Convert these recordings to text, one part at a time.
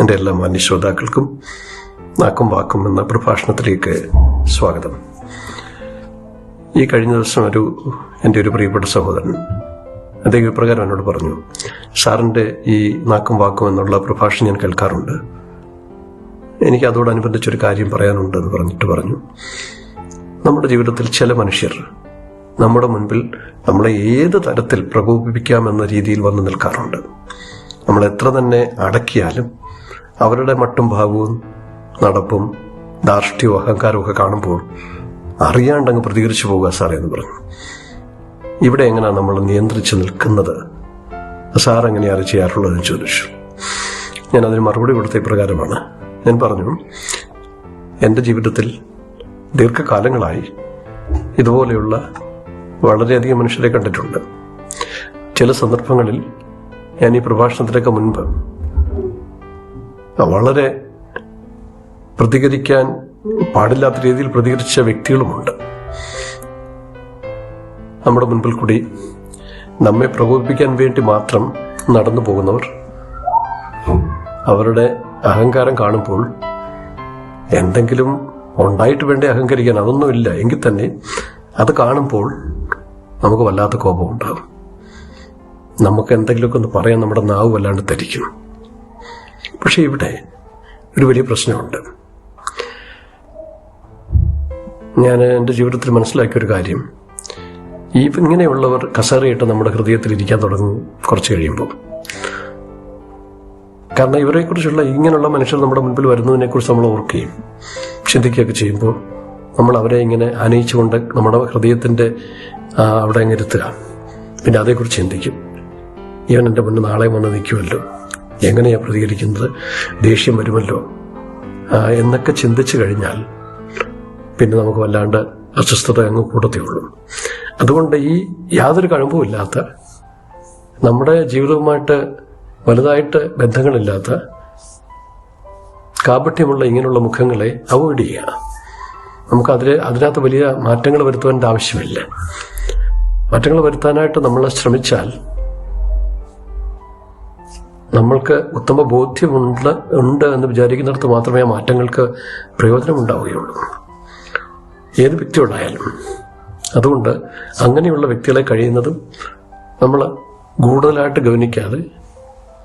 എല്ലാ മാന്യ ശ്രോതാക്കൾക്കും നാക്കും വാക്കും എന്ന പ്രഭാഷണത്തിലേക്ക് സ്വാഗതം. ഈ കഴിഞ്ഞ ദിവസം ഒരു എന്റെ ഒരു പ്രിയപ്പെട്ട സഹോദരൻ അദ്ദേഹം ഇപ്രകാരം എന്നോട് പറഞ്ഞു സാറിന്റെ ഈ നാക്കും വാക്കും എന്നുള്ള പ്രഭാഷണം ഞാൻ കേൾക്കാറുണ്ട്. എനിക്ക് അതോടനുബന്ധിച്ചൊരു കാര്യം പറയാനുണ്ട് എന്ന് പറഞ്ഞിട്ട് പറഞ്ഞു. നമ്മുടെ ജീവിതത്തിൽ ചില മനുഷ്യർ നമ്മുടെ മുൻപിൽ നമ്മളെ ഏത് തരത്തിൽ പ്രകോപിപ്പിക്കാമെന്ന രീതിയിൽ വന്ന് നിൽക്കാറുണ്ട്. നമ്മൾ എത്ര തന്നെ അടക്കിയാലും അവരുടെ മട്ടും ഭാവവും നടപ്പും ധാർഷ്ട്യവും അഹങ്കാരവും ഒക്കെ കാണുമ്പോൾ അറിയാണ്ടങ്ങ് പ്രതികരിച്ചു പോകുക സാറേ എന്ന് പറഞ്ഞു. ഇവിടെ എങ്ങനെയാണ് നമ്മൾ നിയന്ത്രിച്ച് നിൽക്കുന്നത്? സാർ എങ്ങനെയാണ് ചെയ്യാറുള്ളതെന്ന് ചോദിച്ചു. ഞാൻ അതിന് മറുപടി കൊടുത്ത ഇപ്രകാരമാണ്. ഞാൻ പറഞ്ഞു എന്റെ ജീവിതത്തിൽ ദീർഘകാലങ്ങളായി ഇതുപോലെയുള്ള വളരെയധികം മനുഷ്യരെ കണ്ടിട്ടുണ്ട്. ചില സന്ദർഭങ്ങളിൽ ഞാൻ ഈ പ്രഭാഷണത്തിനൊക്കെ മുൻപ് വളരെ പ്രതികരിക്കാൻ പാടില്ലാത്ത രീതിയിൽ പ്രതികരിച്ച വ്യക്തികളുമുണ്ട്. നമ്മുടെ മുൻപിൽ കൂടി നമ്മെ പ്രകോപിപ്പിക്കാൻ വേണ്ടി മാത്രം നടന്നു പോകുന്നവർ അവരുടെ അഹങ്കാരം കാണുമ്പോൾ എന്തെങ്കിലും ഉണ്ടായിട്ട് വേണ്ടേ അഹങ്കരിക്കാൻ അതൊന്നുമില്ല. എങ്കിൽ തന്നെ അത് കാണുമ്പോൾ നമുക്ക് വല്ലാത്ത കോപം ഉണ്ടാകും. നമുക്ക് എന്തെങ്കിലുമൊക്കെ ഒന്ന് പറയാൻ നമ്മുടെ നാവ് വല്ലാണ്ട് ധരിക്കും പക്ഷെ ഇവിടെ ഒരു വലിയ പ്രശ്നമുണ്ട്. ഞാൻ എന്റെ ജീവിതത്തിൽ മനസ്സിലാക്കിയ ഒരു കാര്യം. ഈ ഇങ്ങനെയുള്ളവർ കസേരയിട്ട് നമ്മുടെ ഹൃദയത്തിൽ ഇരിക്കാൻ തുടങ്ങും കുറച്ച് കഴിയുമ്പോൾ. കാരണം ഇവരെക്കുറിച്ചുള്ള ഇങ്ങനെയുള്ള മനുഷ്യർ നമ്മുടെ മുൻപിൽ വരുന്നതിനെക്കുറിച്ച് നമ്മൾ ഓർക്കുകയും ചിന്തിക്കുകയൊക്കെ ചെയ്യുമ്പോൾ നമ്മൾ അവരെ ഇങ്ങനെ അനയിച്ചുകൊണ്ട് നമ്മുടെ ഹൃദയത്തിന്റെ അവിടെ അങ്ങ് ഇരുത്തുക. പിന്നെ അതേക്കുറിച്ച് ചിന്തിക്കും. ഇവൻ എന്റെ മുന്നിൽ നാളെ വന്ന് നിൽക്കുമല്ലോ. എങ്ങനെയാ പ്രതികരിക്കുന്നത്? ദേഷ്യം വരുമല്ലോ? എന്നൊക്കെ ചിന്തിച്ചു കഴിഞ്ഞാൽ പിന്നെ നമുക്ക് വല്ലാണ്ട് അസ്വസ്ഥത അങ്ങ് കൂട്ടത്തേയുള്ളൂ അതുകൊണ്ട് ഈ യാതൊരു കഴമ്പുമില്ലാത്ത നമ്മുടെ ജീവിതവുമായിട്ട് വലുതായിട്ട് ബന്ധങ്ങളില്ലാത്ത കാപട്യമുള്ള ഇങ്ങനെയുള്ള മുഖങ്ങളെ അവോയ്ഡ് ചെയ്യുക. നമുക്ക് അതിൽ അതിനകത്ത് വലിയ മാറ്റങ്ങൾ വരുത്തുവാന്റെ ആവശ്യമില്ല. മാറ്റങ്ങൾ വരുത്താനായിട്ട് നമ്മൾ ശ്രമിച്ചാൽ നമ്മൾക്ക് ഉത്തമ ബോധ്യമുണ്ട് ഉണ്ട് എന്ന് വിചാരിക്കുന്നിടത്ത് മാത്രമേ ആ മാറ്റങ്ങൾക്ക് പ്രയോജനമുണ്ടാവുകയുള്ളൂ. ഏത് വ്യക്തിയോടായാലും. അതുകൊണ്ട് അങ്ങനെയുള്ള വ്യക്തികളെ കഴിയുന്നതും നമ്മൾ കൂടുതലായിട്ട് ഗവനിക്കാതെ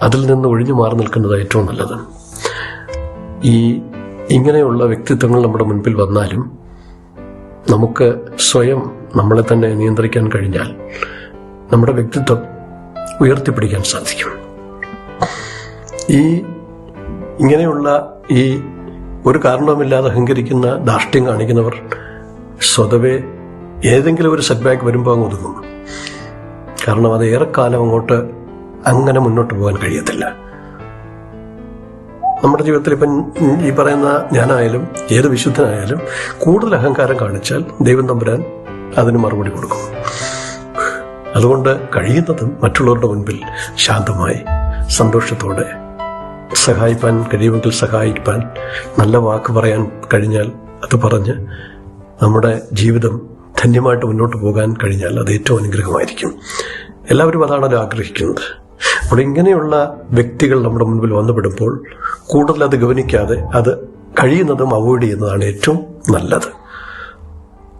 അതിൽ നിന്ന് ഒഴിഞ്ഞു മാറി നിൽക്കുന്നത് ഏറ്റവും നല്ലത്. ഈ ഇങ്ങനെയുള്ള വ്യക്തിത്വങ്ങൾ നമ്മുടെ മുൻപിൽ വന്നാലും നമുക്ക് സ്വയം നമ്മളെ തന്നെ നിയന്ത്രിക്കാൻ കഴിഞ്ഞാൽ നമ്മുടെ വ്യക്തിത്വം ഉയർത്തിപ്പിടിക്കാൻ സാധിക്കും. ഈ ഇങ്ങനെയുള്ള ഈ ഒരു കാരണവുമില്ലാതെ അഹങ്കരിക്കുന്ന ധാർഷ്ട്യം കാണിക്കുന്നവർ സ്വതവേ ഏതെങ്കിലും ഒരു സെറ്റ് ബാക്ക് വരുമ്പോൾ അങ്ങ് ഒതുങ്ങും. കാരണം അത് ഏറെക്കാലം അങ്ങോട്ട് അങ്ങനെ മുന്നോട്ട് പോകാൻ കഴിയത്തില്ല. നമ്മുടെ ജീവിതത്തിൽ ഇപ്പം ഈ പറയുന്ന ഞാനായാലും ഏത് വിശുദ്ധനായാലും കൂടുതൽ അഹങ്കാരം കാണിച്ചാൽ ദൈവം തമ്പുരാൻ അതിന് മറുപടി കൊടുക്കും. അതുകൊണ്ട് കഴിയുന്നതും മറ്റുള്ളവരുടെ മുൻപിൽ ശാന്തമായി സന്തോഷത്തോടെ സഹായിപ്പാൻ കഴിയുമെങ്കിൽ സഹായിപ്പാൻ നല്ല വാക്ക് പറയാൻ കഴിഞ്ഞാൽ അത് പറഞ്ഞ് നമ്മുടെ ജീവിതം ധന്യമായിട്ട് മുന്നോട്ട് പോകാൻ കഴിഞ്ഞാൽ അത് ഏറ്റവും അനുഗ്രഹമായിരിക്കും. എല്ലാവരും അതാണല്ലോ ആഗ്രഹിക്കുന്നത്. അപ്പോൾ ഇങ്ങനെയുള്ള വ്യക്തികൾ നമ്മുടെ മുൻപിൽ വന്നുപെടുമ്പോൾ കൂടുതൽ അത് ഗവനിക്കാതെ അത് കഴിയുന്നതും അവോയ്ഡ് ചെയ്യുന്നതാണ് ഏറ്റവും നല്ലത്.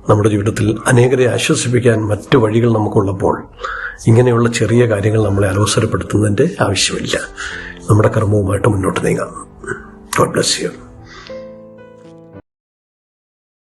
നമ്മുടെ ജീവിതത്തിൽ അനേകരെ ആശ്വസിപ്പിക്കാൻ മറ്റു വഴികൾ നമുക്കുള്ളപ്പോൾ ഇങ്ങനെയുള്ള ചെറിയ കാര്യങ്ങൾ നമ്മളെ അലോസരപ്പെടുത്തുന്നതിന്റെ ആവശ്യമില്ല. നമ്മുടെ കർമ്മവുമായിട്ട് മുന്നോട്ട് നീങ്ങാം. God bless you